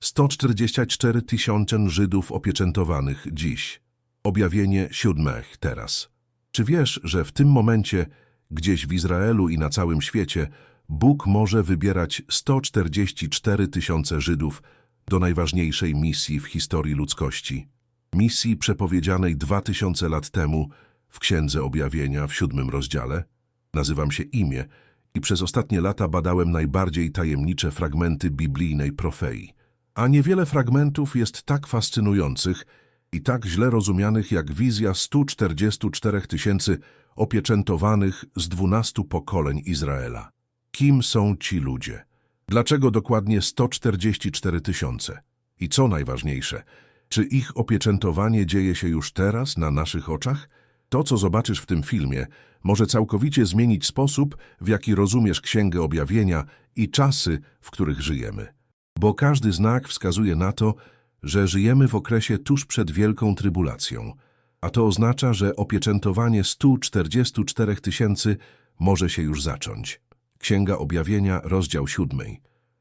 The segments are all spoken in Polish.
144 tysiące Żydów opieczętowanych dziś. Objawienie siódmych teraz. Czy wiesz, że w tym momencie, gdzieś w Izraelu i na całym świecie, Bóg może wybierać 144 tysiące Żydów do najważniejszej misji w historii ludzkości? Misji przepowiedzianej 2000 lat temu w Księdze Objawienia w siódmym rozdziale? Nazywam się Imię i przez ostatnie lata badałem najbardziej tajemnicze fragmenty biblijnej profei. A niewiele fragmentów jest tak fascynujących i tak źle rozumianych jak wizja 144 tysięcy opieczętowanych z 12 pokoleń Izraela. Kim są ci ludzie? Dlaczego dokładnie 144 tysiące? I co najważniejsze, czy ich opieczętowanie dzieje się już teraz, na naszych oczach? To, co zobaczysz w tym filmie, może całkowicie zmienić sposób, w jaki rozumiesz Księgę Objawienia i czasy, w których żyjemy. Bo każdy znak wskazuje na to, że żyjemy w okresie tuż przed Wielką Trybulacją, a to oznacza, że opieczętowanie 144 tysięcy może się już zacząć. Księga Objawienia, rozdział 7.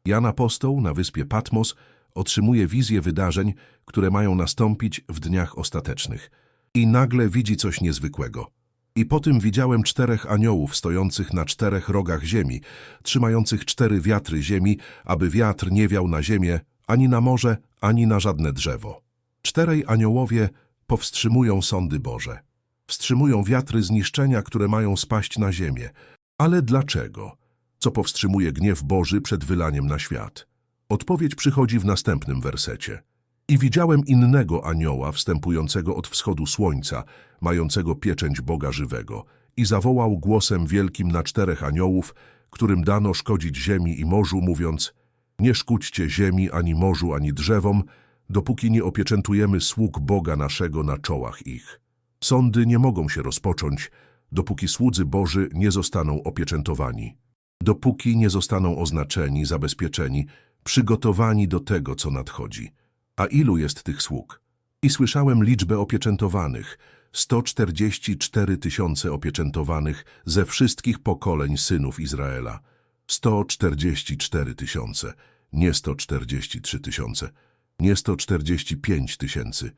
Jan Apostoł na wyspie Patmos otrzymuje wizję wydarzeń, które mają nastąpić w dniach ostatecznych. I nagle widzi coś niezwykłego. I po tym widziałem czterech aniołów stojących na czterech rogach ziemi, trzymających cztery wiatry ziemi, aby wiatr nie wiał na ziemię, ani na morze, ani na żadne drzewo. Czterej aniołowie powstrzymują sądy Boże. Wstrzymują wiatry zniszczenia, które mają spaść na ziemię. Ale dlaczego? Co powstrzymuje gniew Boży przed wylaniem na świat? Odpowiedź przychodzi w następnym wersecie. I widziałem innego anioła wstępującego od wschodu słońca, mającego pieczęć Boga żywego, i zawołał głosem wielkim na czterech aniołów, którym dano szkodzić ziemi i morzu, mówiąc Nie szkódźcie ziemi, ani morzu, ani drzewom, dopóki nie opieczętujemy sług Boga naszego na czołach ich. Sądy nie mogą się rozpocząć, dopóki słudzy Boży nie zostaną opieczętowani, dopóki nie zostaną oznaczeni, zabezpieczeni, przygotowani do tego, co nadchodzi. A ilu jest tych sług? I słyszałem liczbę opieczętowanych, 144 tysiące opieczętowanych ze wszystkich pokoleń synów Izraela. 144 tysiące, nie 143 tysiące, nie 145 tysięcy,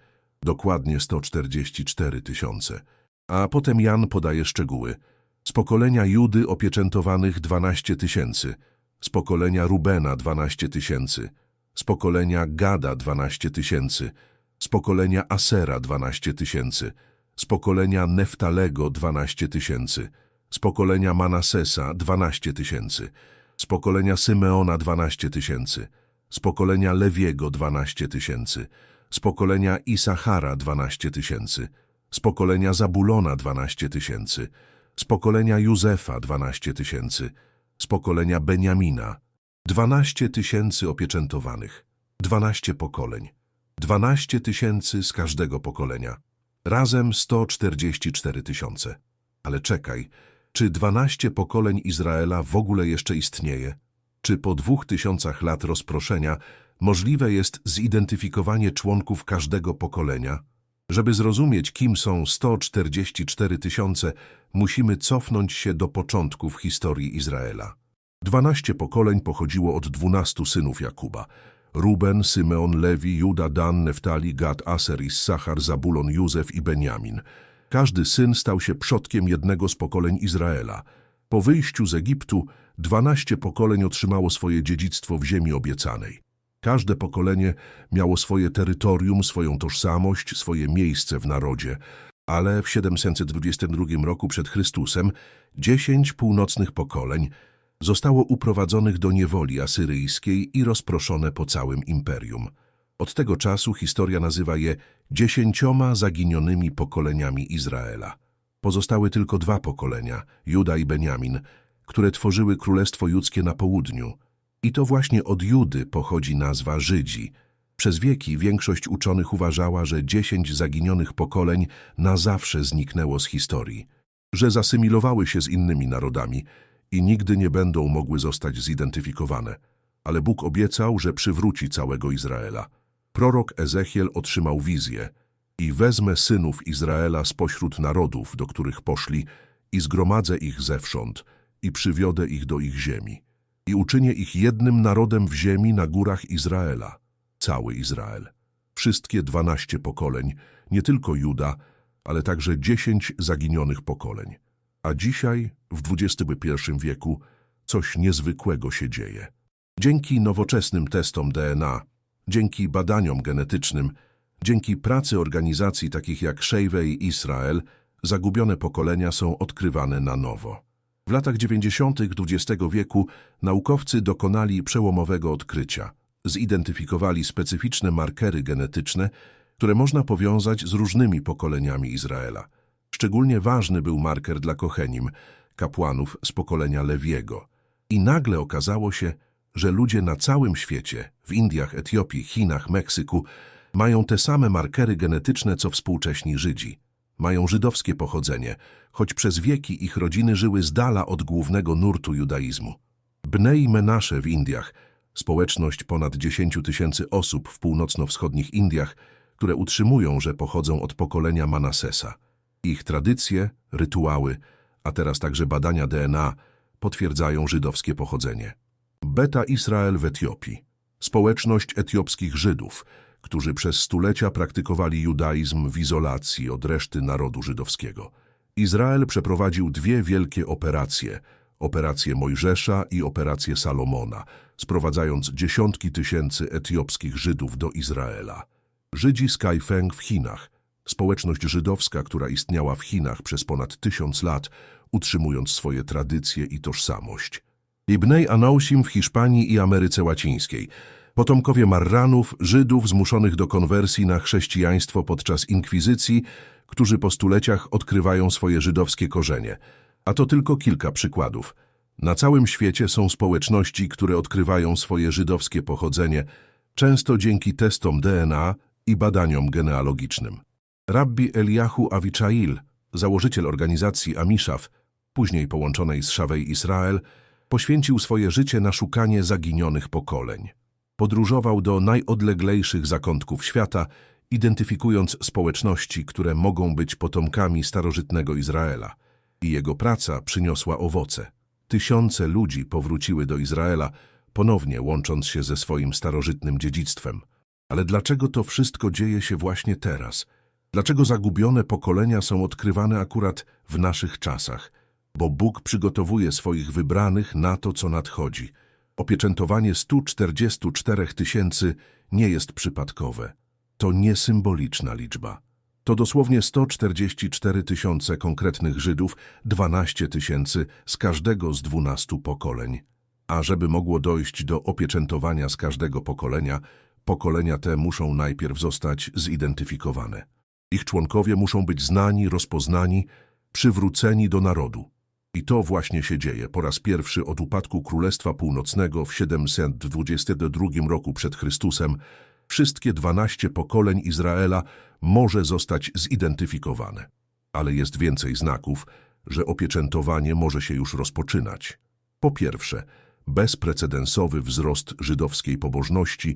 dokładnie 144 tysiące. A potem Jan podaje szczegóły. Z pokolenia Judy opieczętowanych 12 tysięcy, z pokolenia Rubena 12 tysięcy, z pokolenia Gada 12 tysięcy, z pokolenia Asera 12 tysięcy, z pokolenia Neftalego 12 tysięcy, z pokolenia Manasesa 12 tysięcy, z pokolenia Symeona 12 tysięcy, z pokolenia Lewiego 12 tysięcy, z pokolenia Isachara 12 tysięcy, z pokolenia Zabulona 12 tysięcy, z pokolenia Józefa 12 tysięcy, z pokolenia Beniamina 12 tysięcy opieczętowanych, 12 pokoleń, 12 tysięcy z każdego pokolenia, razem 144 tysiące. Ale czekaj, czy 12 pokoleń Izraela w ogóle jeszcze istnieje? Czy po dwóch tysiącach lat rozproszenia możliwe jest zidentyfikowanie członków każdego pokolenia? Żeby zrozumieć, kim są 144 tysiące, musimy cofnąć się do początków historii Izraela. Dwanaście pokoleń pochodziło od dwunastu synów Jakuba. Ruben, Symeon, Lewi, Juda, Dan, Neftali, Gad, Aser, Issachar, Zabulon, Józef i Beniamin. Każdy syn stał się przodkiem jednego z pokoleń Izraela. Po wyjściu z Egiptu dwanaście pokoleń otrzymało swoje dziedzictwo w ziemi obiecanej. Każde pokolenie miało swoje terytorium, swoją tożsamość, swoje miejsce w narodzie, ale w 722 roku przed Chrystusem dziesięć północnych pokoleń zostało uprowadzonych do niewoli asyryjskiej i rozproszone po całym imperium. Od tego czasu historia nazywa je dziesięcioma zaginionymi pokoleniami Izraela. Pozostały tylko dwa pokolenia, Juda i Beniamin, które tworzyły Królestwo Judzkie na południu. I to właśnie od Judy pochodzi nazwa Żydzi. Przez wieki większość uczonych uważała, że dziesięć zaginionych pokoleń na zawsze zniknęło z historii, że zasymilowały się z innymi narodami i nigdy nie będą mogły zostać zidentyfikowane. Ale Bóg obiecał, że przywróci całego Izraela. Prorok Ezechiel otrzymał wizję i wezmę synów Izraela spośród narodów, do których poszli, i zgromadzę ich zewsząd i przywiodę ich do ich ziemi i uczynię ich jednym narodem w ziemi na górach Izraela. cały Izrael. Wszystkie dwanaście pokoleń, nie tylko Juda, ale także dziesięć zaginionych pokoleń. A dzisiaj, w XXI wieku, coś niezwykłego się dzieje. Dzięki nowoczesnym testom DNA, dzięki badaniom genetycznym, dzięki pracy organizacji takich jak Shave i Israel, zagubione pokolenia są odkrywane na nowo. W latach 90. XX wieku naukowcy dokonali przełomowego odkrycia. Zidentyfikowali specyficzne markery genetyczne, które można powiązać z różnymi pokoleniami Izraela. Szczególnie ważny był marker dla Kochenim, kapłanów z pokolenia Lewiego. I nagle okazało się, że ludzie na całym świecie, w Indiach, Etiopii, Chinach, Meksyku, mają te same markery genetyczne co współcześni Żydzi. Mają żydowskie pochodzenie, choć przez wieki ich rodziny żyły z dala od głównego nurtu judaizmu. Bnei Menasze w Indiach, społeczność ponad 10 tysięcy osób w północno-wschodnich Indiach, które utrzymują, że pochodzą od pokolenia Manasesa. Ich tradycje, rytuały, a teraz także badania DNA potwierdzają żydowskie pochodzenie. Beta Israel w Etiopii. Społeczność etiopskich Żydów, którzy przez stulecia praktykowali judaizm w izolacji od reszty narodu żydowskiego. Izrael przeprowadził dwie wielkie operacje, operację Mojżesza i operację Salomona, sprowadzając dziesiątki tysięcy etiopskich Żydów do Izraela. Żydzi z Kaifeng w Chinach, społeczność żydowska, która istniała w Chinach przez ponad tysiąc lat, utrzymując swoje tradycje i tożsamość. Ibnej Anausim w Hiszpanii i Ameryce Łacińskiej, potomkowie Marranów, Żydów zmuszonych do konwersji na chrześcijaństwo podczas inkwizycji, którzy po stuleciach odkrywają swoje żydowskie korzenie. A to tylko kilka przykładów. Na całym świecie są społeczności, które odkrywają swoje żydowskie pochodzenie, często dzięki testom DNA i badaniom genealogicznym. Rabbi Eliahu Aviczail, założyciel organizacji Amishaw, później połączonej z Szawej Israel, poświęcił swoje życie na szukanie zaginionych pokoleń. Podróżował do najodleglejszych zakątków świata, identyfikując społeczności, które mogą być potomkami starożytnego Izraela. I jego praca przyniosła owoce. Tysiące ludzi powróciły do Izraela, ponownie łącząc się ze swoim starożytnym dziedzictwem. Ale dlaczego to wszystko dzieje się właśnie teraz? Dlaczego zagubione pokolenia są odkrywane akurat w naszych czasach? Bo Bóg przygotowuje swoich wybranych na to, co nadchodzi. Opieczętowanie 144 tysięcy nie jest przypadkowe. To niesymboliczna liczba. To dosłownie 144 tysiące konkretnych Żydów, 12 tysięcy z każdego z 12 pokoleń. A żeby mogło dojść do opieczętowania z każdego pokolenia, pokolenia te muszą najpierw zostać zidentyfikowane. Ich członkowie muszą być znani, rozpoznani, przywróceni do narodu. I to właśnie się dzieje po raz pierwszy od upadku Królestwa Północnego w 722 roku przed Chrystusem. Wszystkie 12 pokoleń Izraela może zostać zidentyfikowane. Ale jest więcej znaków, że opieczętowanie może się już rozpoczynać. Po pierwsze, bezprecedensowy wzrost żydowskiej pobożności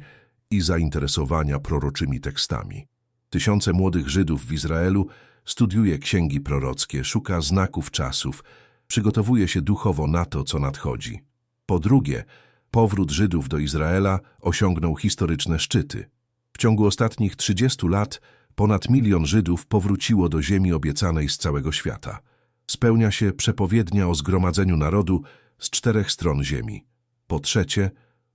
i zainteresowania proroczymi tekstami. Tysiące młodych Żydów w Izraelu studiuje księgi prorockie, szuka znaków czasów, przygotowuje się duchowo na to, co nadchodzi. Po drugie, powrót Żydów do Izraela osiągnął historyczne szczyty. W ciągu ostatnich 30 lat ponad milion Żydów powróciło do ziemi obiecanej z całego świata. Spełnia się przepowiednia o zgromadzeniu narodu z czterech stron ziemi. Po trzecie,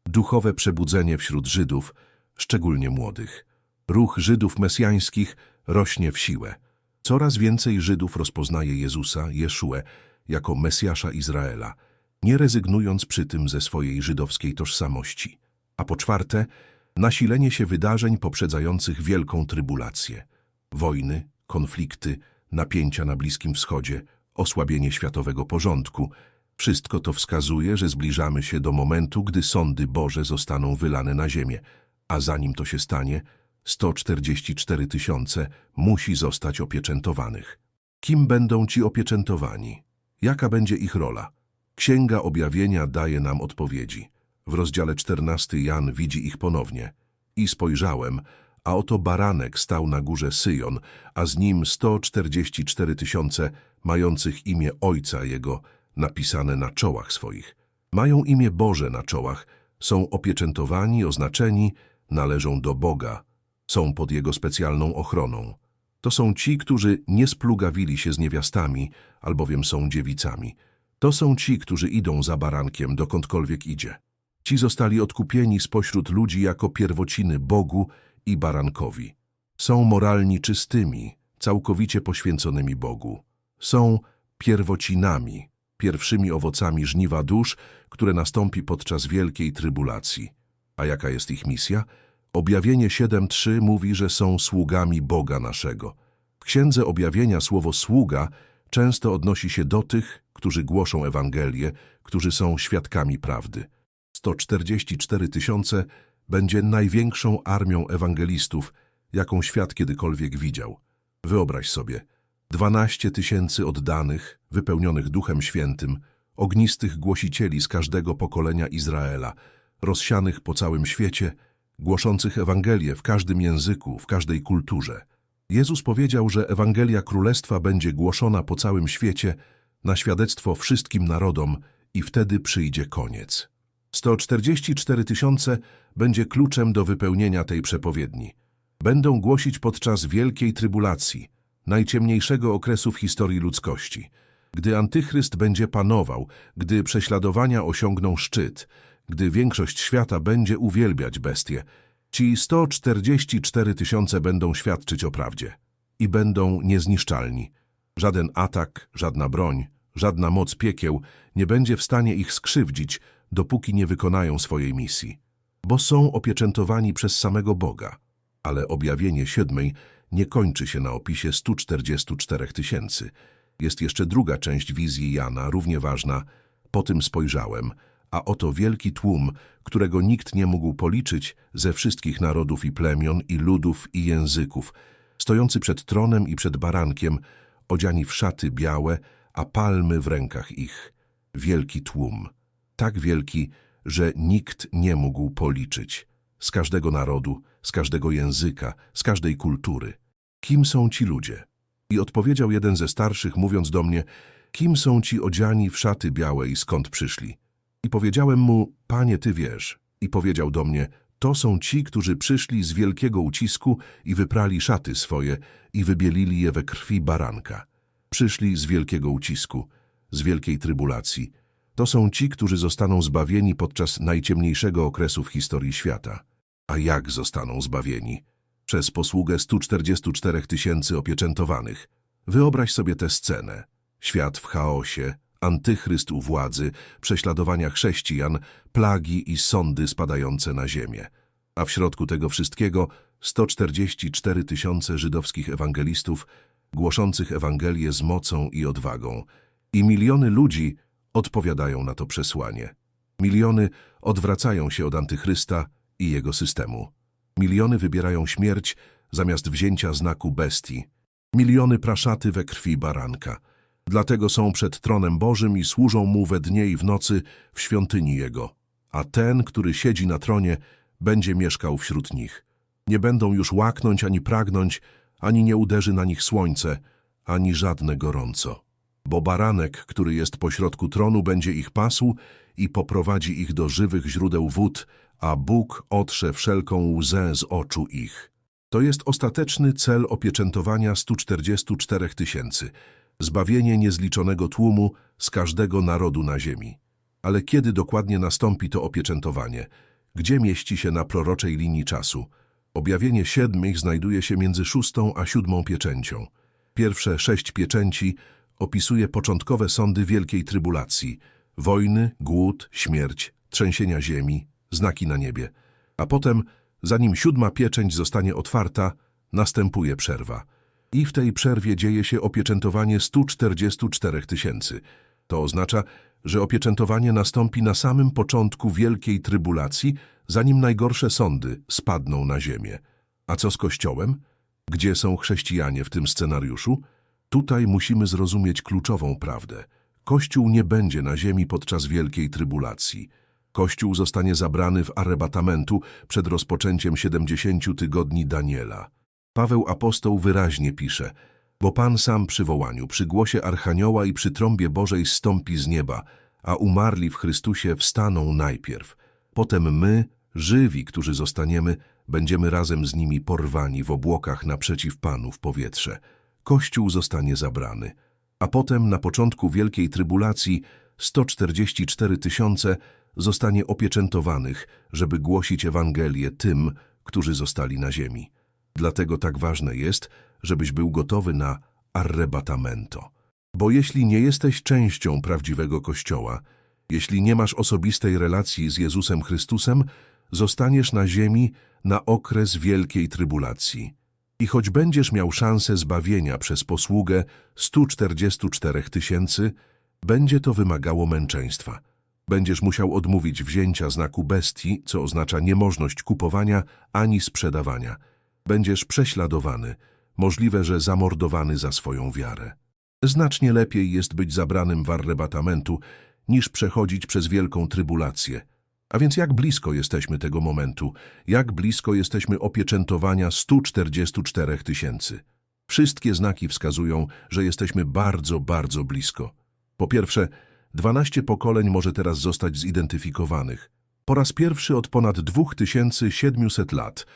duchowe przebudzenie wśród Żydów, szczególnie młodych. Ruch Żydów mesjańskich rośnie w siłę. Coraz więcej Żydów rozpoznaje Jezusa, Jeszuę, jako Mesjasza Izraela, nie rezygnując przy tym ze swojej żydowskiej tożsamości. A po czwarte, nasilenie się wydarzeń poprzedzających wielką trybulację. Wojny, konflikty, napięcia na Bliskim Wschodzie, osłabienie światowego porządku. Wszystko to wskazuje, że zbliżamy się do momentu, gdy sądy Boże zostaną wylane na ziemię, a zanim to się stanie, 144 tysiące musi zostać opieczętowanych. Kim będą ci opieczętowani? Jaka będzie ich rola? Księga Objawienia daje nam odpowiedzi. W rozdziale 14 Jan widzi ich ponownie. I spojrzałem, a oto baranek stał na górze Syjon, a z nim 144 tysiące mających imię Ojca Jego napisane na czołach swoich. Mają imię Boże na czołach, są opieczętowani, oznaczeni, należą do Boga, są pod Jego specjalną ochroną. To są ci, którzy nie splugawili się z niewiastami, albowiem są dziewicami. To są ci, którzy idą za barankiem, dokądkolwiek idzie. Ci zostali odkupieni spośród ludzi jako pierwociny Bogu i barankowi. Są moralni czystymi, całkowicie poświęconymi Bogu. Są pierwocinami, pierwszymi owocami żniwa dusz, które nastąpi podczas wielkiej trybulacji. A jaka jest ich misja? Objawienie 7.3 mówi, że są sługami Boga naszego. W Księdze Objawienia słowo sługa często odnosi się do tych, którzy głoszą Ewangelię, którzy są świadkami prawdy. 144 tysiące będzie największą armią ewangelistów, jaką świat kiedykolwiek widział. Wyobraź sobie, 12 tysięcy oddanych, wypełnionych Duchem Świętym, ognistych głosicieli z każdego pokolenia Izraela, rozsianych po całym świecie, głoszących Ewangelię w każdym języku, w każdej kulturze. Jezus powiedział, że Ewangelia Królestwa będzie głoszona po całym świecie na świadectwo wszystkim narodom i wtedy przyjdzie koniec. 144 tysiące będzie kluczem do wypełnienia tej przepowiedni. Będą głosić podczas wielkiej trybulacji, najciemniejszego okresu w historii ludzkości. Gdy antychryst będzie panował, gdy prześladowania osiągną szczyt, gdy większość świata będzie uwielbiać bestie, ci 144 tysiące będą świadczyć o prawdzie i będą niezniszczalni. Żaden atak, żadna broń, żadna moc piekieł nie będzie w stanie ich skrzywdzić, dopóki nie wykonają swojej misji. Bo są opieczętowani przez samego Boga. Ale objawienie siódmej nie kończy się na opisie 144 tysięcy. Jest jeszcze druga część wizji Jana, równie ważna. Po tym spojrzałem, a oto wielki tłum, którego nikt nie mógł policzyć ze wszystkich narodów i plemion, i ludów, i języków, stojący przed tronem i przed barankiem, odziani w szaty białe, a palmy w rękach ich. Wielki tłum, tak wielki, że nikt nie mógł policzyć. Z każdego narodu, z każdego języka, z każdej kultury. Kim są ci ludzie? I odpowiedział jeden ze starszych, mówiąc do mnie, kim są ci odziani w szaty białe i skąd przyszli? I powiedziałem mu, panie, ty wiesz. I powiedział do mnie, to są ci, którzy przyszli z wielkiego ucisku i wyprali szaty swoje i wybielili je we krwi baranka. Przyszli z wielkiego ucisku, z wielkiej trybulacji. To są ci, którzy zostaną zbawieni podczas najciemniejszego okresu w historii świata. A jak zostaną zbawieni? Przez posługę 144 tysięcy opieczętowanych. Wyobraź sobie tę scenę. Świat w chaosie, antychryst u władzy, prześladowania chrześcijan, plagi i sądy spadające na ziemię. A w środku tego wszystkiego 144 tysiące żydowskich ewangelistów, głoszących Ewangelię z mocą i odwagą. I miliony ludzi odpowiadają na to przesłanie. Miliony odwracają się od antychrysta i jego systemu. Miliony wybierają śmierć zamiast wzięcia znaku bestii. Miliony praszaty we krwi baranka. Dlatego są przed tronem Bożym i służą Mu we dnie i w nocy w świątyni Jego. A ten, który siedzi na tronie, będzie mieszkał wśród nich. Nie będą już łaknąć ani pragnąć, ani nie uderzy na nich słońce, ani żadne gorąco. Bo baranek, który jest pośrodku tronu, będzie ich pasł i poprowadzi ich do żywych źródeł wód, a Bóg otrze wszelką łzę z oczu ich. To jest ostateczny cel opieczętowania 144 tysięcy, zbawienie niezliczonego tłumu z każdego narodu na ziemi. Ale kiedy dokładnie nastąpi to opieczętowanie? Gdzie mieści się na proroczej linii czasu? Objawienie siedmych znajduje się między szóstą a siódmą pieczęcią. Pierwsze sześć pieczęci opisuje początkowe sądy wielkiej trybulacji, wojny, głód, śmierć, trzęsienia ziemi, znaki na niebie. A potem, zanim siódma pieczęć zostanie otwarta, następuje przerwa. I w tej przerwie dzieje się opieczętowanie 144 tysięcy. To oznacza, że opieczętowanie nastąpi na samym początku wielkiej trybulacji, zanim najgorsze sądy spadną na ziemię. A co z Kościołem? Gdzie są chrześcijanie w tym scenariuszu? Tutaj musimy zrozumieć kluczową prawdę. Kościół nie będzie na ziemi podczas wielkiej trybulacji. Kościół zostanie zabrany w arrebatamentu przed rozpoczęciem 70 tygodni Daniela. Paweł apostoł wyraźnie pisze, bo Pan sam przy wołaniu, przy głosie Archanioła i przy trąbie Bożej stąpi z nieba, a umarli w Chrystusie wstaną najpierw. Potem my, żywi, którzy zostaniemy, Będziemy razem z nimi porwani w obłokach naprzeciw Panu w powietrze. Kościół zostanie zabrany. A potem, na początku Wielkiej Trybulacji, 144 tysiące zostanie opieczętowanych, żeby głosić Ewangelię tym, którzy zostali na ziemi. Dlatego tak ważne jest, żebyś był gotowy na arrebatamento. Bo jeśli nie jesteś częścią prawdziwego Kościoła, jeśli nie masz osobistej relacji z Jezusem Chrystusem, zostaniesz na ziemi na okres wielkiej trybulacji. I choć będziesz miał szansę zbawienia przez posługę 144 tysięcy, będzie to wymagało męczeństwa. Będziesz musiał odmówić wzięcia znaku bestii, co oznacza niemożność kupowania ani sprzedawania. Będziesz prześladowany, możliwe, że zamordowany za swoją wiarę. Znacznie lepiej jest być zabranym w arrebatamentu, niż przechodzić przez wielką trybulację. A więc jak blisko jesteśmy tego momentu? Jak blisko jesteśmy opieczętowania 144 tysięcy? Wszystkie znaki wskazują, że jesteśmy bardzo, bardzo blisko. Po pierwsze, 12 pokoleń może teraz zostać zidentyfikowanych. Po raz pierwszy od ponad 2700 lat,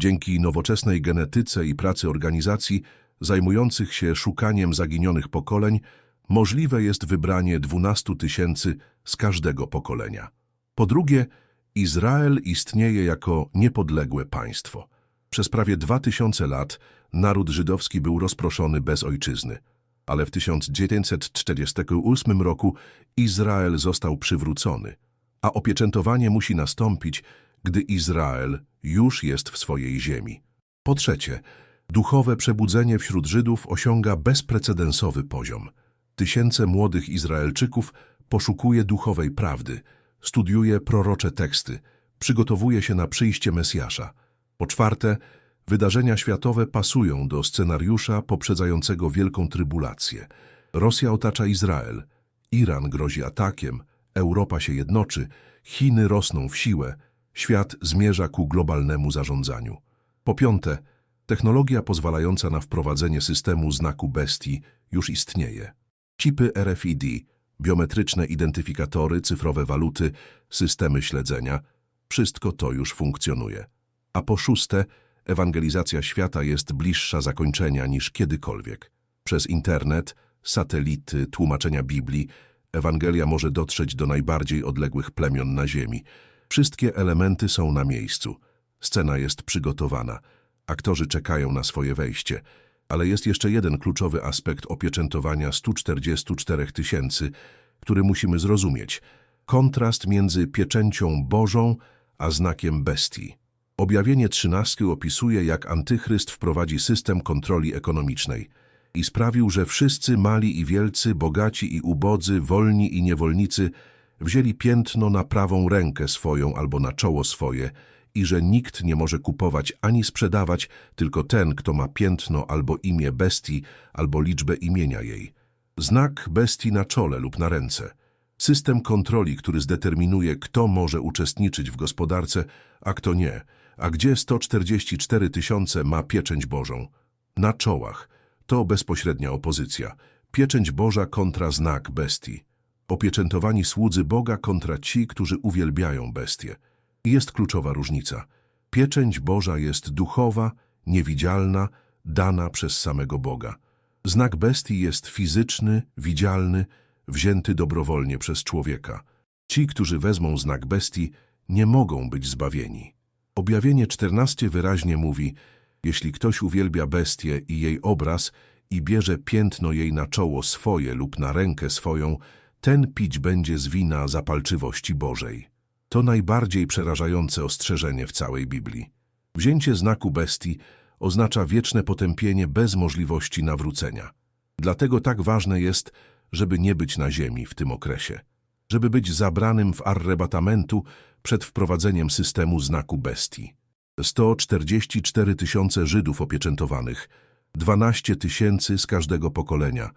dzięki nowoczesnej genetyce i pracy organizacji zajmujących się szukaniem zaginionych pokoleń, możliwe jest wybranie 12 tysięcy z każdego pokolenia. Po drugie, Izrael istnieje jako niepodległe państwo. Przez prawie 2000 lat naród żydowski był rozproszony bez ojczyzny, ale w 1948 roku Izrael został przywrócony, a opieczętowanie musi nastąpić, gdy Izrael już jest w swojej ziemi. Po trzecie, duchowe przebudzenie wśród Żydów osiąga bezprecedensowy poziom. Tysiące młodych Izraelczyków poszukuje duchowej prawdy, studiuje prorocze teksty, przygotowuje się na przyjście Mesjasza. Po czwarte, wydarzenia światowe pasują do scenariusza poprzedzającego wielką trybulację. Rosja otacza Izrael, Iran grozi atakiem, Europa się jednoczy, Chiny rosną w siłę, świat zmierza ku globalnemu zarządzaniu. Po piąte, technologia pozwalająca na wprowadzenie systemu znaku bestii już istnieje. Chipy RFID, biometryczne identyfikatory, cyfrowe waluty, systemy śledzenia, wszystko to już funkcjonuje. A po szóste, ewangelizacja świata jest bliższa zakończenia niż kiedykolwiek. Przez internet, satelity, tłumaczenia Biblii, Ewangelia może dotrzeć do najbardziej odległych plemion na ziemi. Wszystkie elementy są na miejscu. Scena jest przygotowana. Aktorzy czekają na swoje wejście. Ale jest jeszcze jeden kluczowy aspekt opieczętowania 144 tysięcy, który musimy zrozumieć. Kontrast między pieczęcią Bożą a znakiem bestii. Objawienie 13 opisuje, jak antychryst wprowadzi system kontroli ekonomicznej i sprawił, że wszyscy mali i wielcy, bogaci i ubodzy, wolni i niewolnicy wzięli piętno na prawą rękę swoją albo na czoło swoje i że nikt nie może kupować ani sprzedawać, tylko ten, kto ma piętno albo imię bestii, albo liczbę imienia jej. Znak bestii na czole lub na ręce. System kontroli, który zdeterminuje, kto może uczestniczyć w gospodarce, a kto nie. A gdzie 144 tysiące ma pieczęć Bożą? Na czołach. To bezpośrednia opozycja. Pieczęć Boża kontra znak bestii. Opieczętowani słudzy Boga kontra ci, którzy uwielbiają bestię. I jest kluczowa różnica. Pieczęć Boża jest duchowa, niewidzialna, dana przez samego Boga. Znak bestii jest fizyczny, widzialny, wzięty dobrowolnie przez człowieka. Ci, którzy wezmą znak bestii, nie mogą być zbawieni. Objawienie 14 wyraźnie mówi, jeśli ktoś uwielbia bestię i jej obraz i bierze piętno jej na czoło swoje lub na rękę swoją, ten pić będzie z wina zapalczywości Bożej. To najbardziej przerażające ostrzeżenie w całej Biblii. Wzięcie znaku bestii oznacza wieczne potępienie bez możliwości nawrócenia. Dlatego tak ważne jest, żeby nie być na ziemi w tym okresie. Żeby być zabranym w arrebatamentu przed wprowadzeniem systemu znaku bestii. 144 tysiące Żydów opieczętowanych, 12 tysięcy z każdego pokolenia,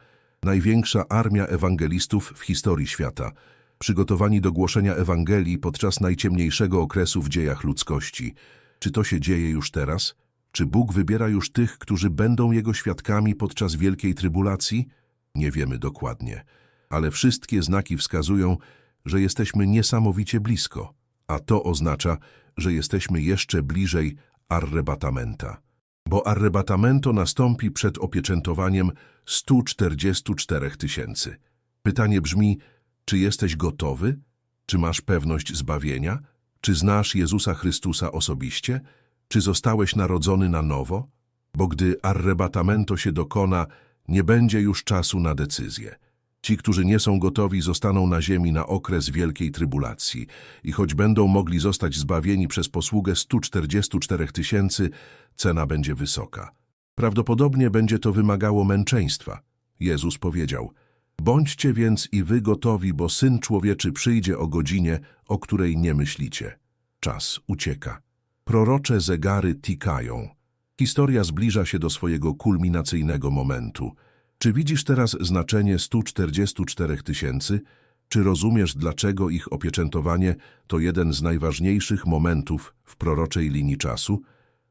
największa armia ewangelistów w historii świata, przygotowani do głoszenia Ewangelii podczas najciemniejszego okresu w dziejach ludzkości. Czy to się dzieje już teraz? Czy Bóg wybiera już tych, którzy będą Jego świadkami podczas wielkiej trybulacji? Nie wiemy dokładnie, ale wszystkie znaki wskazują, że jesteśmy niesamowicie blisko, a to oznacza, że jesteśmy jeszcze bliżej arrebatamenta. Bo arrebatamento nastąpi przed opieczętowaniem 144 tysięcy. Pytanie brzmi, czy jesteś gotowy? Czy masz pewność zbawienia? Czy znasz Jezusa Chrystusa osobiście? Czy zostałeś narodzony na nowo? Bo gdy arrebatamento się dokona, nie będzie już czasu na decyzję. Ci, którzy nie są gotowi, zostaną na ziemi na okres wielkiej trybulacji i choć będą mogli zostać zbawieni przez posługę 144 tysięcy, cena będzie wysoka. Prawdopodobnie będzie to wymagało męczeństwa. Jezus powiedział, bądźcie więc i wy gotowi, bo Syn Człowieczy przyjdzie o godzinie, o której nie myślicie. Czas ucieka. Prorocze zegary tikają. Historia zbliża się do swojego kulminacyjnego momentu. Czy widzisz teraz znaczenie 144 tysięcy? Czy rozumiesz, dlaczego ich opieczętowanie to jeden z najważniejszych momentów w proroczej linii czasu?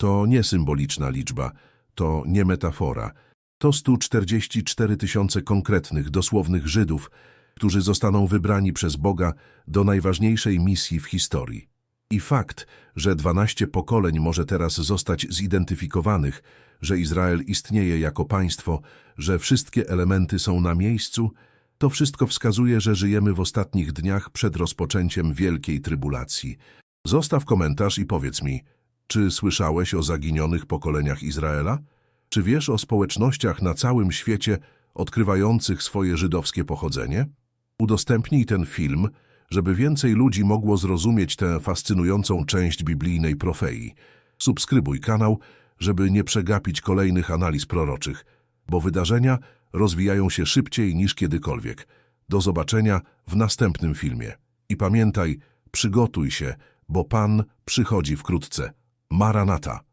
To nie symboliczna liczba, to nie metafora. To 144 tysiące konkretnych, dosłownych Żydów, którzy zostaną wybrani przez Boga do najważniejszej misji w historii. I fakt, że 12 pokoleń może teraz zostać zidentyfikowanych, że Izrael istnieje jako państwo, że wszystkie elementy są na miejscu, to wszystko wskazuje, że żyjemy w ostatnich dniach przed rozpoczęciem wielkiej trybulacji. Zostaw komentarz i powiedz mi, czy słyszałeś o zaginionych pokoleniach Izraela? Czy wiesz o społecznościach na całym świecie odkrywających swoje żydowskie pochodzenie? Udostępnij ten film, żeby więcej ludzi mogło zrozumieć tę fascynującą część biblijnej profei. Subskrybuj kanał, żeby nie przegapić kolejnych analiz proroczych, bo wydarzenia rozwijają się szybciej niż kiedykolwiek. Do zobaczenia w następnym filmie. I pamiętaj, przygotuj się, bo Pan przychodzi wkrótce. Maranata.